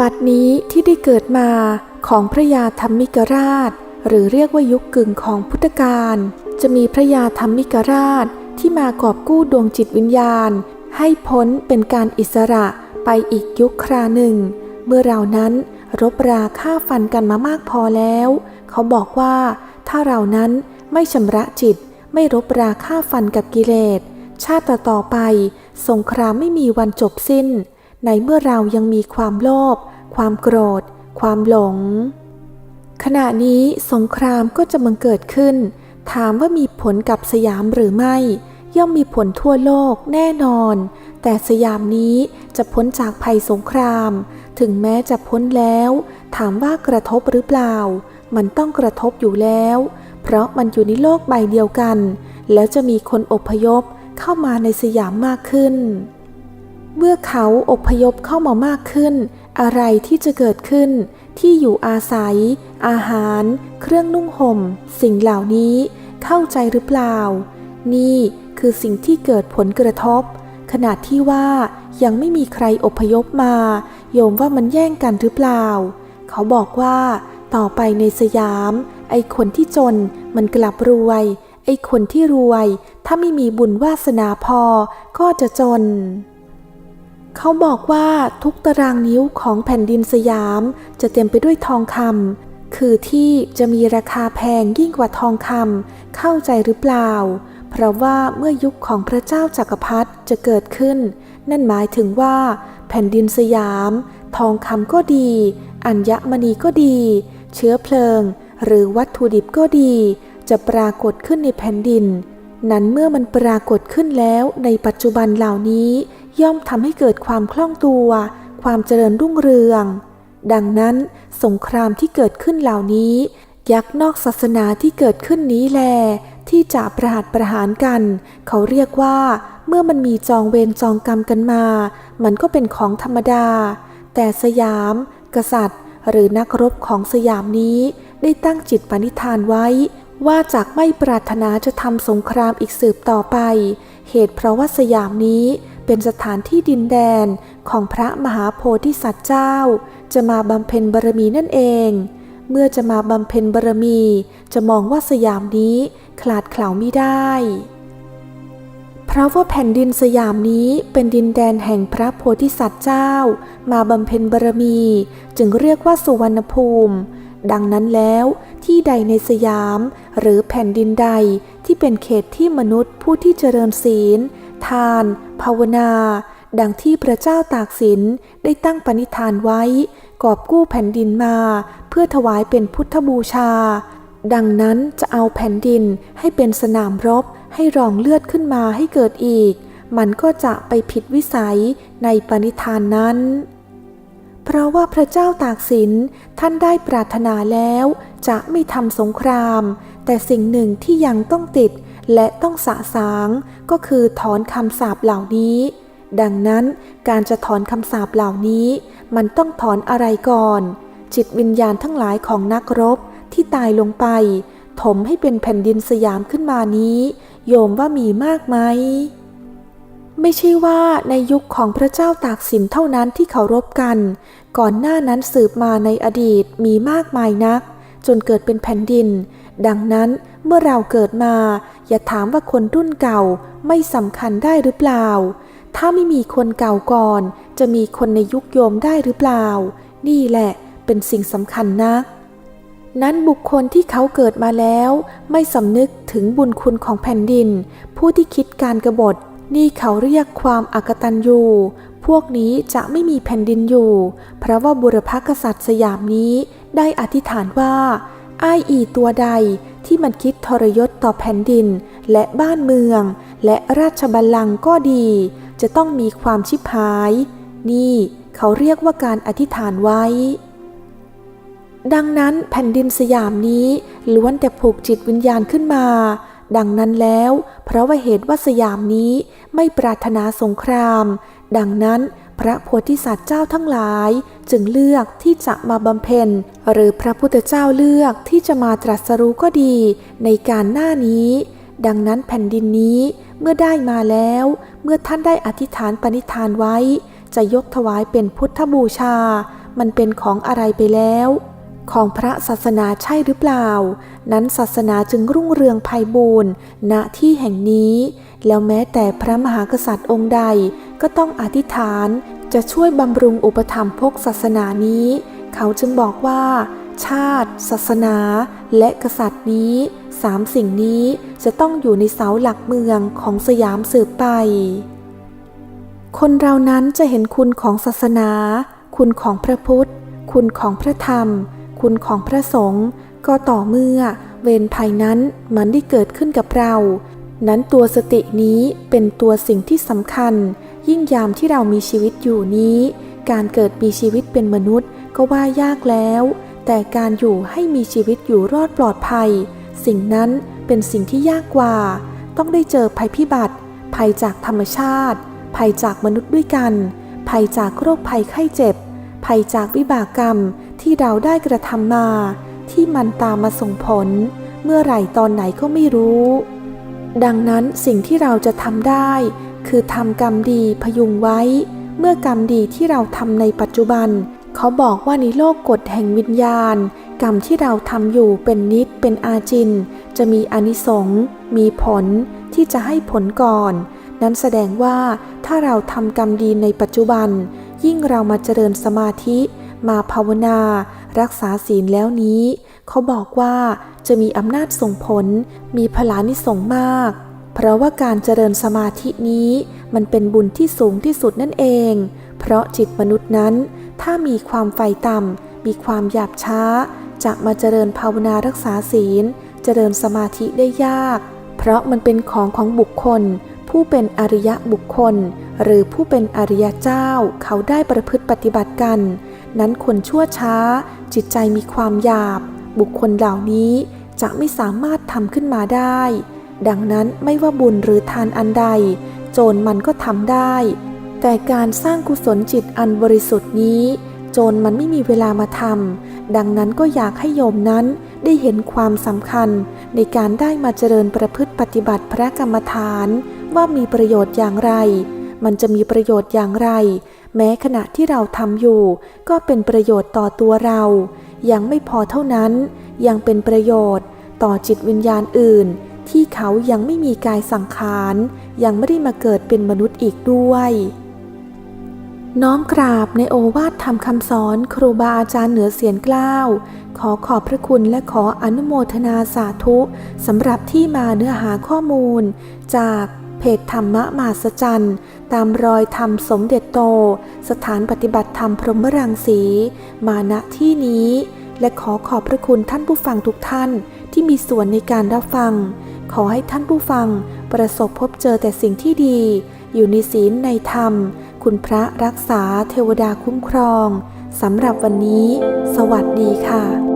บัดนี้ที่ได้เกิดมาของพระยาธรรมิกราช หรือเรียกว่ายุคกึ่งของพุทธกาลจะมีพระยาธรรมิกราชที่มากอบกู้ดวงจิตวิญญาณ ให้พ้นเป็นการอิสระไปอีกยุคคราหนึ่ง เมื่อเรานั้นรบราฆ่าฟันกันมามากพอแล้ว เขาบอกว่าถ้าเรานั้นไม่ชำระจิตไม่รบราฆ่าฟันกับกิเลสชาติต่อไป สงครามไม่มีวันจบสิ้น ในเมื่อเรายังมีความโลภ ความโกรธ ความหลง ขณะนี้สงครามก็จะบังเกิดขึ้น ถามว่ามีผลกับสยามหรือไม่ ย่อมมีผลทั่วโลกแน่นอน แต่สยามนี้จะพ้นจากภัยสงคราม ถึงแม้จะพ้นแล้ว ถามว่ากระทบหรือเปล่า มันต้องกระทบอยู่แล้ว เพราะมันอยู่ในโลกใบเดียวกัน แล้วจะมีคนอพยพเข้ามาในสยามมากขึ้น เมื่อเขาอพยพเข้ามามากขึ้น อะไรที่จะเกิดขึ้น ที่อยู่อาศัย อาหาร เครื่องนุ่งห่ม สิ่งเหล่านี้เข้าใจหรือเปล่า นี่คือสิ่งที่เกิดผลกระทบ ขนาดที่ว่ายังไม่มีใครอพยพมา โยมว่ามันแย่งกันหรือเปล่า เขาบอกว่าต่อไปในสยาม ไอ้คนที่จนมันกลับรวย ไอ้คนที่รวย ถ้าไม่มีบุญวาสนาพอก็จะจน เขาบอกว่าทุกตารางนิ้วของแผ่นดินสยาม จะเต็มไปด้วยทองคำคือที่จะมีราคาแพงยิ่งกว่าทองคำเข้าใจหรือเปล่า เพราะว่าเมื่อยุคของพระเจ้าจักรพรรดิจะเกิดขึ้น นั่นหมายถึงว่า แผ่นดินสยาม ทองคำก็ดี อัญมณีก็ดี เชื้อเพลิง หรือวัตถุดิบก็ดี จะปรากฏขึ้นในแผ่นดิน นั้นเมื่อมันปรากฏขึ้นแล้วในปัจจุบันเหล่านี้ ย่อมทำให้เกิดความคล่องตัว ความเจริญรุ่งเรือง ดังนั้นสงครามที่เกิดขึ้นเหล่านี้ ยักษ์นอกศาสนาที่เกิดขึ้นนี้แล ที่จะประหัตประหารกัน เขาเรียกว่า เมื่อมันมีจองเวรจองกรรมกันมา มันก็เป็นของธรรมดา แต่สยาม กษัตริย์ หรือนักรบของสยามนี้ได้ตั้งจิตปณิธานไว้ ว่าจากไม่ปรารถนาจะทำสงครามอีกสืบต่อไป เหตุเพราะว่าสยามนี้เป็นสถานที่ดินแดนของพระมหาโพธิสัตว์เจ้า จะมาบำเพ็ญบารมีนั่นเอง เมื่อจะมาบำเพ็ญบารมี จะมองว่าสยามนี้ขลาดเขลาไม่ได้ เพราะว่าแผ่นดินสยามนี้เป็นดินแดนแห่งพระโพธิสัตว์เจ้า มาบำเพ็ญบารมี จึงเรียกว่าสุวรรณภูมิ ดังนั้นแล้ว ที่ใดในสยาม หรือแผ่นดินใดที่เป็นเขตที่มนุษย์ผู้ที่เจริญศีล ทาน ภาวนา ดังที่พระเจ้าตากสินได้ตั้งปณิธานไว้ กอบกู้แผ่นดินมา เพื่อถวายเป็นพุทธบูชา ดังนั้นจะเอาแผ่นดินให้เป็นสนามรบ ให้รองเลือดขึ้นมาให้เกิดอีก มันก็จะไปผิดวิสัยในปณิธานนั้นเพราะว่าพระเจ้าตากสินท่านได้ปรารถนาแล้ว จะไม่ทำสงคราม แต่สิ่งหนึ่งที่ยังต้องติดและต้องสะสางก็คือถอนคำสาปเหล่านี้ ดังนั้นการจะถอนคำสาปเหล่านี้ มันต้องถอนอะไรก่อน จิตวิญญาณทั้งหลายของนักรบที่ตายลงไป ถมให้เป็นแผ่นดินสยามขึ้นมานี้ โยมว่ามีมากไหมไม่ใช่ว่าในยุคของพระเจ้าตากสินเท่านั้นที่เคารพกัน ก่อนหน้านั้นสืบมาในอดีตมีมากมายนัก จนเกิดเป็นแผ่นดิน ดังนั้นเมื่อเราเกิดมา อย่าถามว่าคนรุ่นเก่าไม่สำคัญได้หรือเปล่า ถ้าไม่มีคนเก่าก่อน จะมีคนในยุคโยมได้หรือเปล่า นี่แหละเป็นสิ่งสำคัญนักนั้นบุคคลที่เขาเกิดมาแล้ว ไม่สำนึกถึงบุญคุณของแผ่นดิน ผู้ที่คิดการกรบฏ นี่เขาเรียกความอากตันยูพวกนี้จะไม่มีแผ่นดินอยู่ เพราะว่าบุรพกษัตริย์สยามนี้ ได้อธิษฐานว่าอ้ายอีตัวใดที่มันคิดทรยศต่อแผ่นดินและบ้านเมือง และราชบัลลังก์ก็ดี จะต้องมีความชิบหาย นี่เขาเรียกว่าการอธิษฐานไว้ ดังนั้นแผ่นดินสยามนี้ล้วนแต่ผูกจิตวิญญาณขึ้นมา ดังนั้นแล้ว เพราะว่าเหตุว่าสยามนี้ไม่ปรารถนาสงคราม ดังนั้น พระโพธิสัตว์เจ้าทั้งหลายจึงเลือกที่จะมาบำเพ็ญ หรือพระพุทธเจ้าเลือกที่จะมาตรัสรู้ก็ดีในการหน้านี้ ดังนั้นแผ่นดินนี้เมื่อได้มาแล้ว เมื่อท่านได้อธิษฐานปณิธานไว้ จะยกถวายเป็นพุทธบูชา มันเป็นของอะไรไปแล้ว ของพระศาสนาใช่หรือเปล่า นั้นศาสนาจึงรุ่งเรืองไพบูรณ์ณที่แห่งนี้ แล้วแม้แต่พระมหากษัตริย์องค์ใดก็ต้องอธิษฐานจะช่วยบำรุงอุปถัมภกศาสนานี้ เขาจึงบอกว่า ชาติ ศาสนา และกษัตริย์นี้สามสิ่งนี้จะต้องอยู่ในเสาหลักเมืองของสยามสืบไป คนเรานั้นจะเห็นคุณของศาสนา คุณของพระพุทธ คุณของพระธรรม คุณของพระสงฆ์ก็ต่อเมื่อเวรภัยนั้นมันได้เกิดขึ้นกับเรา นั้นตัวสตินี้เป็นตัวสิ่งที่สำคัญ ยิ่งยามที่เรามีชีวิตอยู่นี้ การเกิดมีชีวิตเป็นมนุษย์ก็ว่ายากแล้ว แต่การอยู่ให้มีชีวิตอยู่รอดปลอดภัย สิ่งนั้นเป็นสิ่งที่ยากกว่า ต้องได้เจอภัยพิบัติ ภัยจากธรรมชาติ ภัยจากมนุษย์ด้วยกัน ภัยจากโรคภัยไข้เจ็บ ภัยจากวิบากกรรม ที่เราได้กระทำมา ที่มันตามมาส่งผล เมื่อไหร่ตอนไหนก็ไม่รู้ ดังนั้นสิ่งที่เราจะทำได้ คือทำกรรมดีพยุงไว้ เมื่อกรรมดีที่เราทำในปัจจุบัน เขาบอกว่าในโลกกฎแห่งวิญญาณ กรรมที่เราทำอยู่เป็นนิดเป็นอาจิน จะมีอนิสงส์มีผลที่จะให้ผลก่อนนั้นแสดงว่าถ้าเราทำกรรมดีในปัจจุบัน ยิ่งเรามาเจริญสมาธิ มาภาวนา รักษาศีลแล้วนี้ เขาบอกว่าจะมีอำนาจส่งผล มีพลานิสงมาก เพราะว่าการเจริญสมาธินี้ มันเป็นบุญที่สูงที่สุดนั่นเอง เพราะจิตมนุษย์นั้น ถ้ามีความไฟต่ำมีความหยาบช้า จะมาเจริญภาวนารักษาศีล เจริญสมาธิได้ยาก เพราะมันเป็นของของบุคคล ผู้เป็นอริยะบุคคล หรือผู้เป็นอริยเจ้าเขาได้ประพฤติปฏิบัติกัน นั้นคนชั่วช้า จิตใจมีความหยาบ บุคคลเหล่านี้จะไม่สามารถทำขึ้นมาได้ ดังนั้นไม่ว่าบุญหรือทานอันใด โจรมันก็ทำได้ แต่การสร้างกุศลจิตอันบริสุทธิ์นี้ โจรมันไม่มีเวลามาทำดังนั้นก็อยากให้โยมนั้นได้เห็นความสำคัญ ในการได้มาเจริญประพฤติปฏิบัติพระกรรมฐาน ว่ามีประโยชน์อย่างไร มันจะมีประโยชน์อย่างไร แม้ขณะที่เราทำอยู่ ก็เป็นประโยชน์ต่อตัวเรา ยังไม่พอเท่านั้น ยังเป็นประโยชน์ต่อจิตวิญญาณอื่น ที่เขายังไม่มีกายสังขาร ยังไม่ได้มาเกิดเป็นมนุษย์อีกด้วย น้อมกราบในโอวาทธรรมคำสอนครูบาอาจารย์เหนือเสียนกล้าว ขอขอบพระคุณและขออนุโมทนาสาธุสำหรับที่มาเนื้อหาข้อมูล จากเพจธรรมะมหัศจรรย์ตามรอยธรรมสมเด็จ โต สถานปฏิบัติธรรมพรหมรังสี มาณที่นี้ และขอขอบพระคุณท่านผู้ฟังทุกท่านที่มีส่วนในการรับฟัง ขอให้ท่านผู้ฟัง ประสบพบเจอแต่สิ่งที่ดี อยู่ในศีลในธรรม คุณพระรักษาเทวดาคุ้มครองสำหรับวันนี้ สวัสดีค่ะ